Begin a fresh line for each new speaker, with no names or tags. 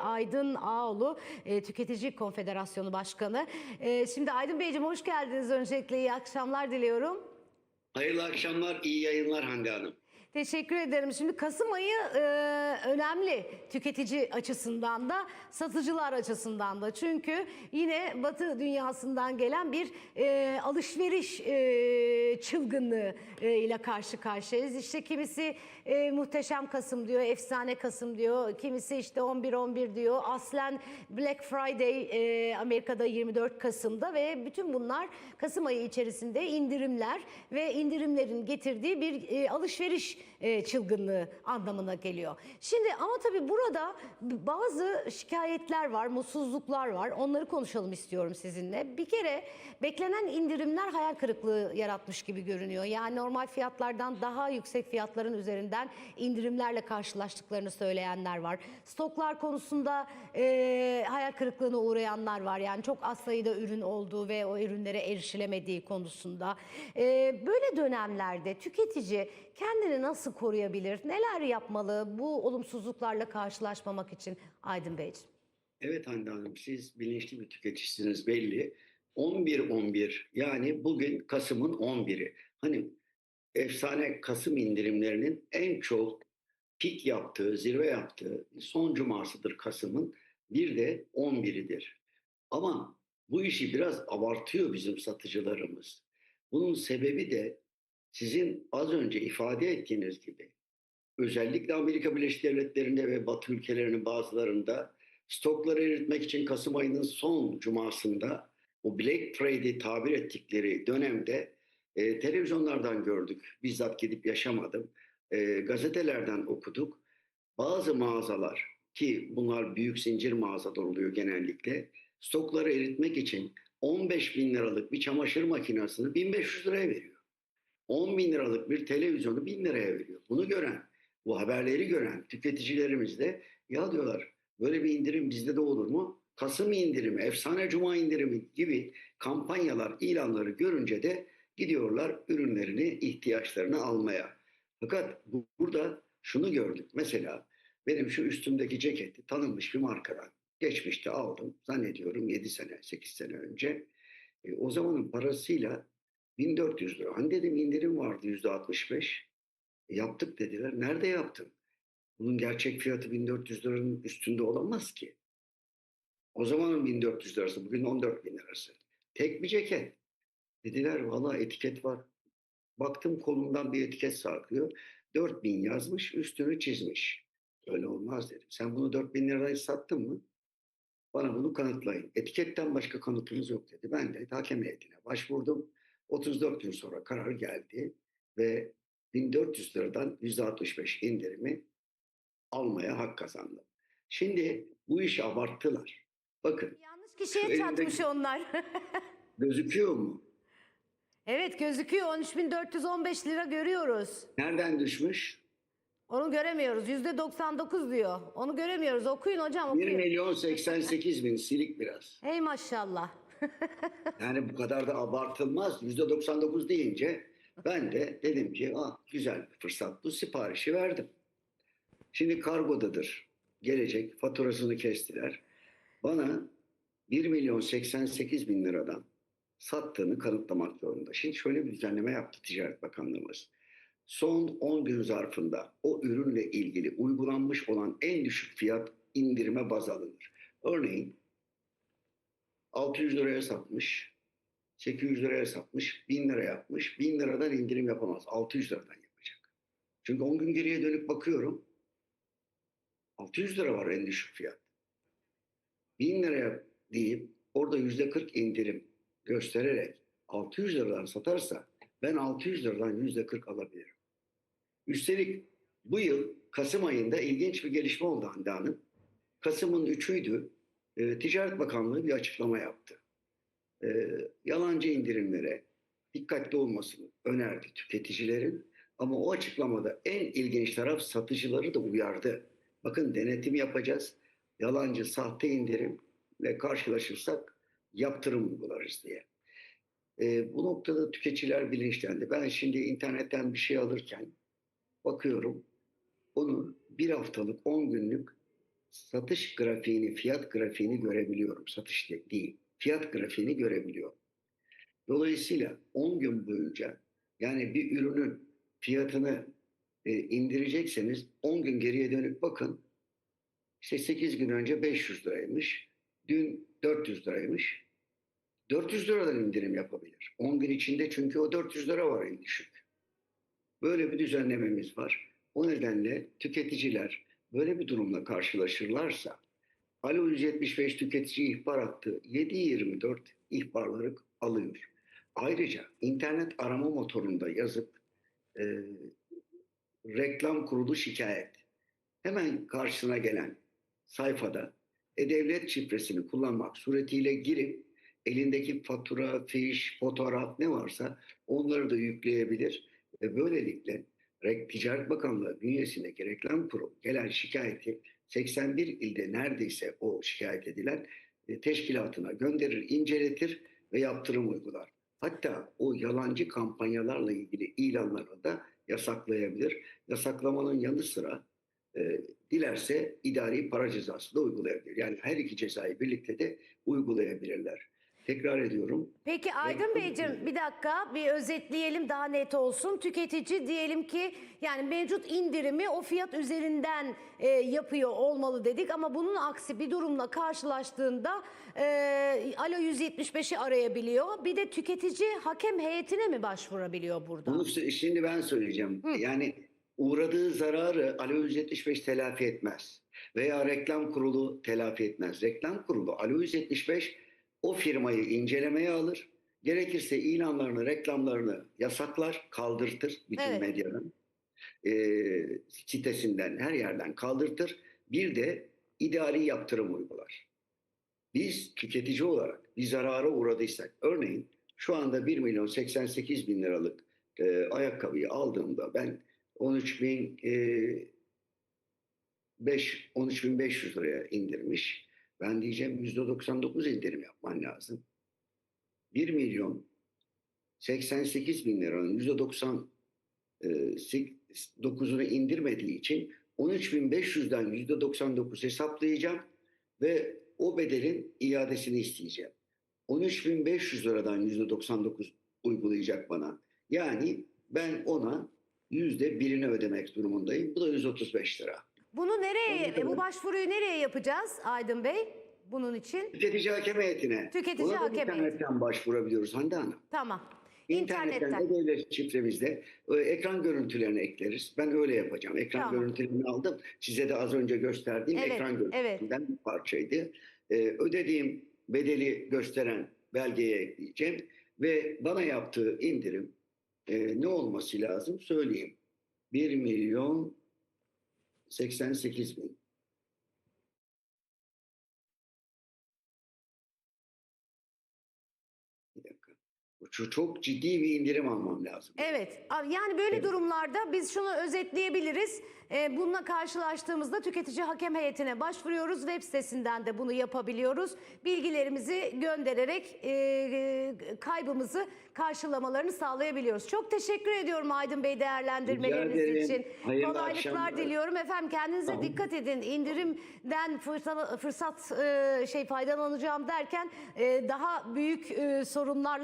Aydın Ağoğlu, e, Tüketici Konfederasyonu Başkanı. E, şimdi Aydın Beyciğim hoş geldiniz. Öncelikle iyi akşamlar diliyorum.
Hayırlı akşamlar, iyi yayınlar Hande Hanım.
Teşekkür ederim. Şimdi Kasım ayı e, önemli tüketici açısından da satıcılar açısından da. Çünkü yine Batı dünyasından gelen bir e, alışveriş e, çılgınlığı e, ile karşı karşıyayız. İşte kimisi e, muhteşem Kasım diyor, efsane Kasım diyor. Kimisi işte 11-11 diyor. Aslen Black Friday e, Amerika'da 24 Kasım'da ve bütün bunlar Kasım ayı içerisinde indirimler ve indirimlerin getirdiği bir e, alışveriş e, çılgınlığı anlamına geliyor. Şimdi ama tabii burada bazı şikayetler var, mutsuzluklar var. Onları konuşalım istiyorum sizinle. Bir kere beklenen indirimler hayal kırıklığı yaratmış gibi görünüyor. Yani normal fiyatlardan daha yüksek fiyatların üzerinden indirimlerle karşılaştıklarını söyleyenler var. Stoklar konusunda e, hayal kırıklığına uğrayanlar var. Yani çok az sayıda ürün olduğu ve o ürünlere erişilemediği konusunda. E, böyle dönemlerde tüketici kendini nasıl koruyabilir? Neler yapmalı bu olumsuzluklarla karşılaşmamak için Aydın Beyciğim?
Evet Hande Hanım, siz bilinçli bir tüketicisiniz belli. 11-11 yani bugün Kasım'ın 11'i. Hani efsane Kasım indirimlerinin en çok pik yaptığı, zirve yaptığı son cumasıdır Kasım'ın. Bir de 11'idir. Ama bu işi biraz abartıyor bizim satıcılarımız. Bunun sebebi de sizin az önce ifade ettiğiniz gibi özellikle Amerika Birleşik Devletleri'nde ve Batı ülkelerinin bazılarında stokları eritmek için Kasım ayının son cumasında o Black Friday tabir ettikleri dönemde e, televizyonlardan gördük. Bizzat gidip yaşamadım. E, gazetelerden okuduk. Bazı mağazalar ki bunlar büyük zincir mağazalar oluyor genellikle stokları eritmek için 15 bin liralık bir çamaşır makinesini 1500 liraya veriyor. 10 bin liralık bir televizyonu 1000 liraya veriyor. Bunu gören, bu haberleri gören tüketicilerimiz de ya diyorlar böyle bir indirim bizde de olur mu? Kasım indirimi, efsane cuma indirimi gibi kampanyalar, ilanları görünce de gidiyorlar ürünlerini, ihtiyaçlarını almaya. Fakat bu- burada şunu gördük. Mesela benim şu üstümdeki ceketi tanınmış bir markadan geçmişte aldım. Zannediyorum 7 sene, 8 sene önce. E, o zamanın parasıyla 1400 lira. Hani dedim indirim vardı %65. E, yaptık dediler. Nerede yaptın? Bunun gerçek fiyatı 1400 liranın üstünde olamaz ki. O zamanın 1400 lirası, bugün 14 bin lirası. Tek bir ceket. Dediler valla etiket var. Baktım kolumdan bir etiket sarkıyor. 4000 yazmış, üstünü çizmiş. Öyle olmaz dedim. Sen bunu 4000 liraya sattın mı? Bana bunu kanıtlayın. Etiketten başka kanıtınız yok dedi. Ben de hakem heyetine başvurdum. 34 gün sonra karar geldi ve 1400 liradan %65 indirimi almaya hak kazandım. Şimdi bu işi abarttılar. Bakın
Yanlış kişiye çatmış onlar.
gözüküyor mu?
Evet gözüküyor 13.415 lira görüyoruz.
Nereden düşmüş?
Onu göremiyoruz. %99 diyor. Onu göremiyoruz. Okuyun hocam
1
okuyun.
milyon 88 bin silik biraz.
Hey maşallah.
Yani bu kadar da abartılmaz. %99 deyince ben de dedim ki ah, güzel bir fırsat bu siparişi verdim. Şimdi kargodadır. Gelecek faturasını kestiler. Bana 1 milyon 88 bin liradan sattığını kanıtlamak zorunda. Şimdi şöyle bir düzenleme yaptı Ticaret Bakanlığımız. Son 10 gün zarfında o ürünle ilgili uygulanmış olan en düşük fiyat indirime baz alınır. Örneğin 600 liraya satmış, 800 liraya satmış, 1000 lira yapmış. 1000 liradan indirim yapamaz. 600 liradan yapacak. Çünkü 10 gün geriye dönüp bakıyorum. 600 lira var en düşük fiyat. 1000 liraya deyip orada %40 indirim göstererek 600 liradan satarsa ben 600 liradan %40 alabilirim. Üstelik bu yıl Kasım ayında ilginç bir gelişme oldu Hande Hanım. Kasım'ın 3'üydü. Ee, Ticaret Bakanlığı bir açıklama yaptı. Ee, yalancı indirimlere dikkatli olmasını önerdi tüketicilerin. Ama o açıklamada en ilginç taraf satıcıları da uyardı. Bakın denetim yapacağız. Yalancı, sahte indirimle karşılaşırsak yaptırım uygularız diye. Ee, bu noktada tüketiciler bilinçlendi. Ben şimdi internetten bir şey alırken bakıyorum onu bir haftalık, 10 günlük satış grafiğini, fiyat grafiğini görebiliyorum. Satış de- değil, fiyat grafiğini görebiliyorum. Dolayısıyla 10 gün boyunca yani bir ürünün fiyatını e, indirecekseniz 10 gün geriye dönüp bakın. İşte 8 gün önce 500 liraymış. Dün 400 liraymış. 400 liradan indirim yapabilir. 10 gün içinde çünkü o 400 lira var en düşük. Böyle bir düzenlememiz var. O nedenle tüketiciler böyle bir durumla karşılaşırlarsa Alo 175 tüketici ihbar hattı 7-24 ihbarları alıyor. Ayrıca internet arama motorunda yazıp e, reklam kurulu şikayet hemen karşısına gelen sayfada e-devlet şifresini kullanmak suretiyle girip elindeki fatura, fiş, fotoğraf ne varsa onları da yükleyebilir ve böylelikle Re- Ticaret Bakanlığı bünyesindeki reklam kurumu gelen şikayeti 81 ilde neredeyse o şikayet edilen e, teşkilatına gönderir, inceletir ve yaptırım uygular. Hatta o yalancı kampanyalarla ilgili ilanları da yasaklayabilir. Yasaklamanın yanı sıra e, dilerse idari para cezası da uygulayabilir. Yani her iki cezayı birlikte de uygulayabilirler. Tekrar ediyorum.
Peki Aydın Beyciğim bir dakika bir özetleyelim daha net olsun. Tüketici diyelim ki yani mevcut indirimi o fiyat üzerinden e, yapıyor olmalı dedik ama bunun aksi bir durumla karşılaştığında e, Alo 175'i arayabiliyor. Bir de tüketici hakem heyetine mi başvurabiliyor burada?
Bunu şimdi ben söyleyeceğim. Yani uğradığı zararı Alo 175 telafi etmez. Veya reklam kurulu telafi etmez. Reklam kurulu Alo 175 o firmayı incelemeye alır. Gerekirse ilanlarını, reklamlarını yasaklar, kaldırtır bütün
Evet.
medyanın. e, sitesinden, her yerden kaldırtır. Bir de idari yaptırım uygular. Biz tüketici olarak bir zarara uğradıysak, örneğin şu anda 1 milyon 88 bin liralık e, ayakkabıyı aldığımda ben 13 bin 5, 13.500 liraya indirmiş. Ben diyeceğim %99 indirim yapman lazım. 1 milyon 88 bin liranın %99'unu indirmediği için 13.500'den %99 hesaplayacağım ve o bedelin iadesini isteyeceğim. 13.500 liradan %99 uygulayacak bana. Yani ben ona yüzde birini ödemek durumundayım. Bu da 135 lira.
Bunu nereye,
Anladım.
bu başvuruyu nereye yapacağız Aydın Bey bunun için?
Tüketici hakem heyetine.
Tüketici
Ona da
hakem heyeti.
internetten başvurabiliyoruz Hande Hanım.
Tamam.
İnternetten,
İnternetten.
e-devlet şifremizde e, ekran görüntülerini ekleriz. Ben öyle yapacağım. Ekran
Tamam.
görüntülerini aldım. Size de az önce gösterdiğim
Evet,
ekran
evet.
görüntüsünden bir parçaydı. E, ödediğim bedeli gösteren belgeye ekleyeceğim. Ve bana yaptığı indirim e, ne olması lazım söyleyeyim. 1 milyon 88 bin. Çok- çok ciddi bir indirim almam lazım.
Evet. Yani böyle
Evet.
durumlarda biz şunu özetleyebiliriz. Ee, bununla karşılaştığımızda tüketici hakem heyetine başvuruyoruz. Web sitesinden de bunu yapabiliyoruz. Bilgilerimizi göndererek e, e, kaybımızı karşılamalarını sağlayabiliyoruz. Çok teşekkür ediyorum Aydın Bey değerlendirmeleriniz için.
Hayırlı
Kolaylıklar
akşamlar.
diliyorum. Efendim kendinize
Tamam.
dikkat edin. İndirimden fırsat, fırsat e, şey faydalanacağım derken e, daha büyük e, sorunlarla